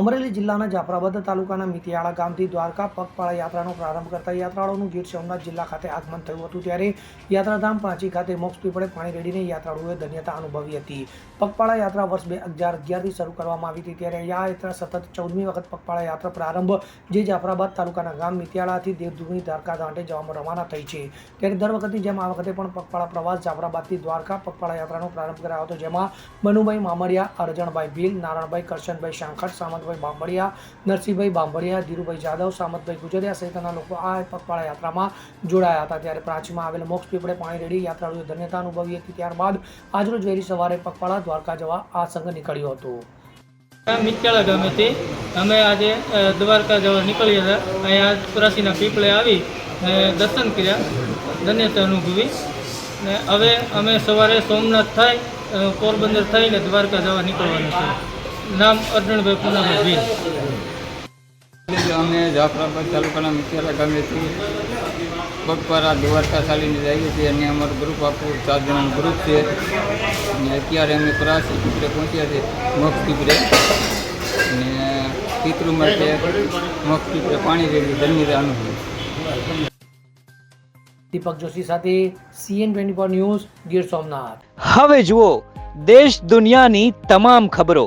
અમરેલી જિલ્લાના જાફરાબાદ તાલુકાના મિતિયાળા ગામથી દ્વારકા પગપાળા યાત્રાનો પ્રારંભ કરતા યાત્રાળુઓનું ગીર સોમનાથ જિલ્લા ખાતે આગમન થયું હતું ત્યારે યાત્રાધામ પ્રાંચી ખાતે મોક્ષ પીપળે પાણી રેડીને યાત્રાળુઓએ ધન્યતા અનુભવી હતી. પગપાળા યાત્રા વર્ષ બે હજાર અગિયારથી શરૂ કરવામાં આવી હતી ત્યારે આ યાત્રા સતત ચૌદમી વખત પગપાળા યાત્રા પ્રારંભ જે જાફરાબાદ તાલુકાના ગામ મિતિયાળાથી દેવધૂની દ્વારકા દાંટે જવામાં રવાના થઈ છે. ત્યારે દર વખતની જેમ આ વખતે પણ પગપાળા પ્રવાસ જાફરાબાદથી દ્વારકા પગપાળા યાત્રાનો પ્રારંભ કરાયો હતો જેમાં મનુભાઈ મામડિયા અરજણભાઈ ભીલ, નારાયણભાઈ કરશનભાઈ શાંખટ સામંતભાઈ બાંભળિયા, નરસિંહભાઈ બાંભળિયા, ધીરુભાઈ જાદવ, સામંતભાઈ ગુજરિયા સહિતના લોકો આ પગપાળા યાત્રામાં જોડાયા હતા. ત્યારે પ્રાંચીમાં આવેલ મોક્ષ પીપળે પાણી રેડી યાત્રાળુઓએ ધન્યતા અનુભવી હતી. ત્યારબાદ આજરોજ વહેલી સવારે પગપાળા દ્વારકા જવા આ સંઘ નીકળ્યો હતો. મિત્યાળા ગામેથી અમે આજે દ્વારકા જવા નીકળ્યા હતા. અહીંયા ચોરાસીના પીપળે આવી દર્શન કર્યા, ધન્યતા અનુભવી. ને હવે અમે સવારે સોમનાથ થાય પોરબંદર થઈને દ્વારકા જવા નીકળવાનું છે નામ અર્જુનભાઈ પૂનાભાઈ ભીલ અમે જાફરાબાદ તાલુકાના મિત્યાલા ગામેથી પગપારા દ્વારકા ચાલીને જઈએ છીએ. અને અમારું ગ્રુપ આખું ચાર જણાનું ગ્રુપ છે. અને અત્યારે અમે પ્રાસી પીપળે પહોંચ્યા છે મગ પીપળે અને પિતૃ માટે મગ પીપળે પાણી રેડ્યું ધન્યતા અનુભવ દીપક જોશી સાથે CN twenty four news Gir Somnath. હવે જુઓ દેશ દુનિયાની તમામ ખબરો.